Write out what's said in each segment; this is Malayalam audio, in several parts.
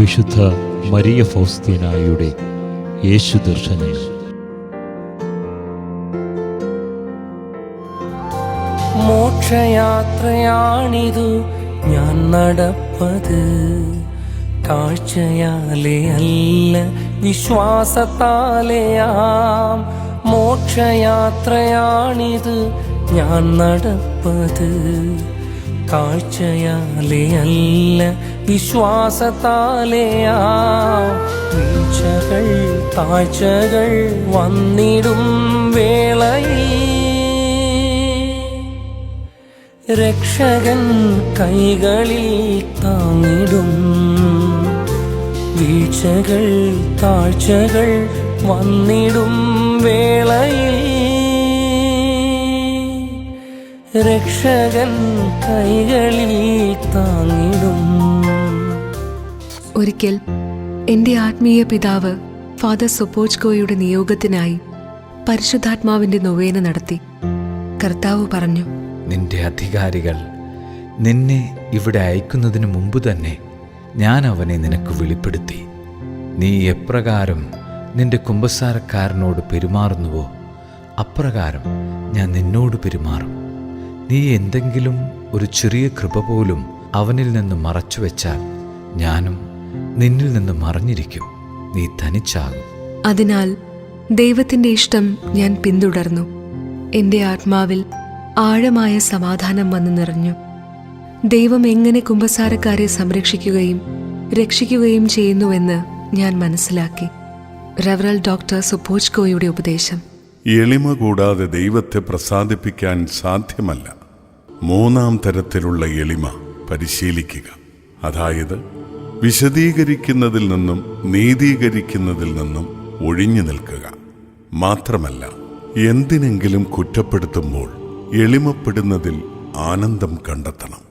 വിശുദ്ധ മരിയ ഫൗസ്തീനായുടെ യേശു ദർശനം. മോക്ഷയാത്രയാണിതു ഞാൻ നടപ്പത്. കാഴ്ചയാലേ അല്ല വിശ്വാസത്താലെയാം. മോക്ഷയാത്രയാണിത് ഞാൻ നടപ്പത്. കാഴ്ചയാലെ അല്ല വിശ്വാസത്താലെയാം. വീഴ്ചകൾ താഴ്ചകൾ വന്നിടും വേളയിൽ. രക്ഷകൻ കൈകളിൽ താങ്ങിടും. വീഴ്ചകൾ താഴ്ചകൾ വന്നിടും വേളയിൽ. രക്ഷകൻ കൈകളിൽ താങ്ങിടും. ഒരിക്കൽ എന്റെ ആത്മീയ പിതാവ് ഫാദർ സൊപ്പോജ്കോയുടെ നിയോഗത്തിനായി പരിശുദ്ധാത്മാവിന്റെ നൊവേന നടത്തി. കർത്താവ് പറഞ്ഞു നിന്റെ അധികാരികൾ നിന്നെ ഇവിടെ അയക്കുന്നതിന് മുമ്പ് തന്നെ ഞാൻ അവനെ നിനക്ക് വെളിപ്പെടുത്തി. നീ എപ്രകാരം നിന്റെ കുമ്പസാരക്കാരനോട് പെരുമാറുന്നുവോ അപ്രകാരം ഞാൻ നിന്നോട് പെരുമാറും. നീ എന്തെങ്കിലും ഒരു ചെറിയ കൃപ പോലും അവനിൽ നിന്ന് മറച്ചുവെച്ചാൽ ഞാനും നിന്നിൽ നിന്ന് മറഞ്ഞിരിക്കും. നീ തനിച്ചാകും അതിനാൽ ദൈവത്തിന്റെ ഇഷ്ടം ഞാൻ പിന്തുടർന്നു. എന്റെ ആത്മാവിൽ ആഴമായ സമാധാനം വന്നു നിറഞ്ഞു. ദൈവം എങ്ങനെ കുമ്പസാരക്കാരെ സംരക്ഷിക്കുകയും രക്ഷിക്കുകയും ചെയ്യുന്നുവെന്ന് ഞാൻ മനസ്സിലാക്കി. റവറൽ ഡോക്ടർ സുപ്പോജ്കോയുടെ ഉപദേശം. എളിമ കൂടാതെ ദൈവത്തെ പ്രസാദിപ്പിക്കാൻ സാധ്യമല്ല. മൂന്നാം തരത്തിലുള്ള എളിമ പരിശീലിക്കുക. അതായത് വിശദീകരിക്കുന്നതിൽ നിന്നും നീതീകരിക്കുന്നതിൽ നിന്നും ഒഴിഞ്ഞു നിൽക്കുക. മാത്രമല്ല എന്തിനെങ്കിലും കുറ്റപ്പെടുത്തുമ്പോൾ എളിമപ്പെടുന്നതിൽ ആനന്ദം കണ്ടെത്തണം.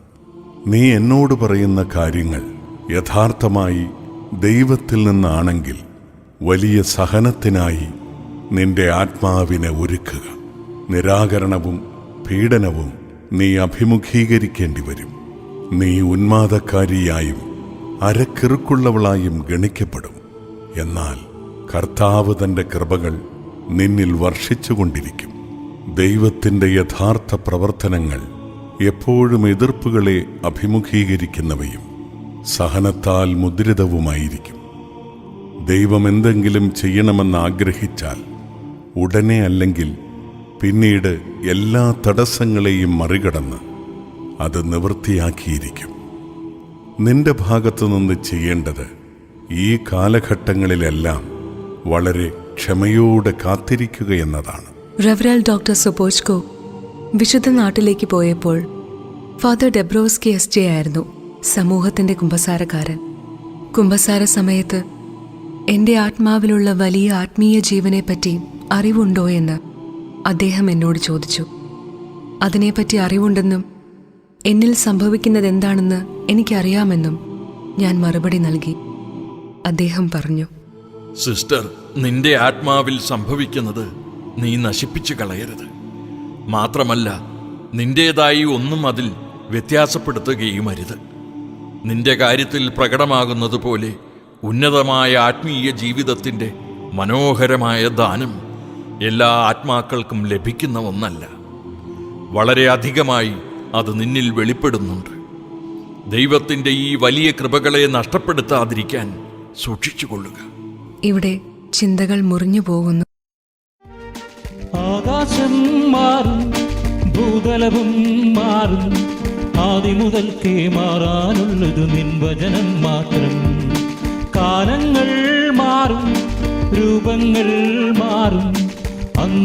നീ എന്നോട് പറയുന്ന കാര്യങ്ങൾ യഥാർത്ഥമായി ദൈവത്തിൽ നിന്നാണെങ്കിൽ വലിയ സഹനത്തിനായി നിന്റെ ആത്മാവിനെ ഒരുക്കുക. നിരാകരണവും പീഡനവും നീ അഭിമുഖീകരിക്കേണ്ടി വരും നീ ഉന്മാദക്കാരിയായും അരക്കിറുക്കുള്ളവളായും ഗണിക്കപ്പെടും. എന്നാൽ കർത്താവ് തന്റെ കൃപകൾ നിന്നിൽ വർഷിച്ചുകൊണ്ടിരിക്കും. ദൈവത്തിന്റെ യഥാർത്ഥ പ്രവർത്തനങ്ങൾ എപ്പോഴും എതിർപ്പുകളെ അഭിമുഖീകരിക്കുന്നവയും സഹനത്താൽ മുദ്രിതവുമായിരിക്കും. ദൈവം എന്തെങ്കിലും ചെയ്യണമെന്ന് ആഗ്രഹിച്ചാൽ ഉടനെ അല്ലെങ്കിൽ പിന്നീട് എല്ലാ തടസ്സങ്ങളെയും മറികടന്ന് അത് നിവൃത്തിയാക്കിയിരിക്കും. നിന്റെ ഭാഗത്തു നിന്ന് ചെയ്യേണ്ടത് ഈ കാലഘട്ടങ്ങളിലെല്ലാം വളരെ ക്ഷമയോടെ കാത്തിരിക്കുക എന്നതാണ്. റെവറൽ ഡോക്ടർ സുബോജ്കോ വിശുദ്ധ നാട്ടിലേക്ക് പോയപ്പോൾ ഫാദർ ഡെബ്രോസ്കി എസ് ജെ ആയിരുന്നു സമൂഹത്തിന്റെ കുംഭസാരക്കാരൻ കുംഭസാര സമയത്ത് എന്റെ ആത്മാവിലുള്ള വലിയ ആത്മീയ ജീവനെപ്പറ്റി അറിവുണ്ടോ? എന്ന് അദ്ദേഹം എന്നോട് ചോദിച്ചു അതിനെപ്പറ്റി അറിവുണ്ടെന്നും എന്നിൽ സംഭവിക്കുന്നത് എന്താണെന്ന് എനിക്കറിയാമെന്നും ഞാൻ മറുപടി നൽകി. അദ്ദേഹം പറഞ്ഞു സിസ്റ്റർ നിന്റെ ആത്മാവിൽ സംഭവിക്കുന്നത് നീ നശിപ്പിച്ചു കളയരുത്. മാത്രമല്ല നിന്റേതായി ഒന്നും അതിൽ വ്യത്യാസപ്പെടുത്തുകയും അരുത് നിന്റെ കാര്യത്തിൽ പ്രകടമാകുന്നത് പോലെ ഉന്നതമായ ആത്മീയ ജീവിതത്തിന്റെ മനോഹരമായ ദാനം എല്ലാ ആത്മാക്കൾക്കും ലഭിക്കുന്ന ഒന്നല്ല. വളരെ അധികമായി അത് നിന്നിൽ വെളിപ്പെടുന്നുണ്ട്. ദൈവത്തിന്റെ ഈ വലിയ കൃപകളെ നഷ്ടപ്പെടുത്താതിരിക്കാൻ സൂക്ഷിച്ചുകൊള്ളുക. ഇവിടെ ചിന്തകൾ മുറിഞ്ഞു പോകുന്നു. ആകാശം മാറും ഭൂതലവും മാറും. ആദ്യ മുതൽക്കേ മാറാനുള്ളത് നിൻ വചനം മാത്രം. കാലങ്ങൾ മാറും രൂപങ്ങൾ മാറും.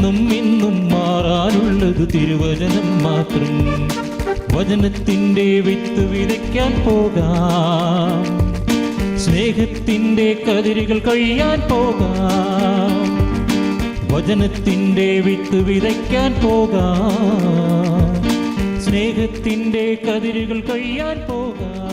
അന്നും ഇന്നും മാറാനുള്ളത് തിരുവചനം മാത്രം. വചനത്തിന്റെ വിത്ത് വിതയ്ക്കാൻ പോകാം. സ്നേഹത്തിന്റെ കതിരുകൾ കഴിയാൻ പോകാം. വചനത്തിന്റെ വിത്ത് വിതയ്ക്കാൻ പോകാം. സ്നേഹത്തിന്റെ കതിരുകൾ കഴിയാൻ പോകാം.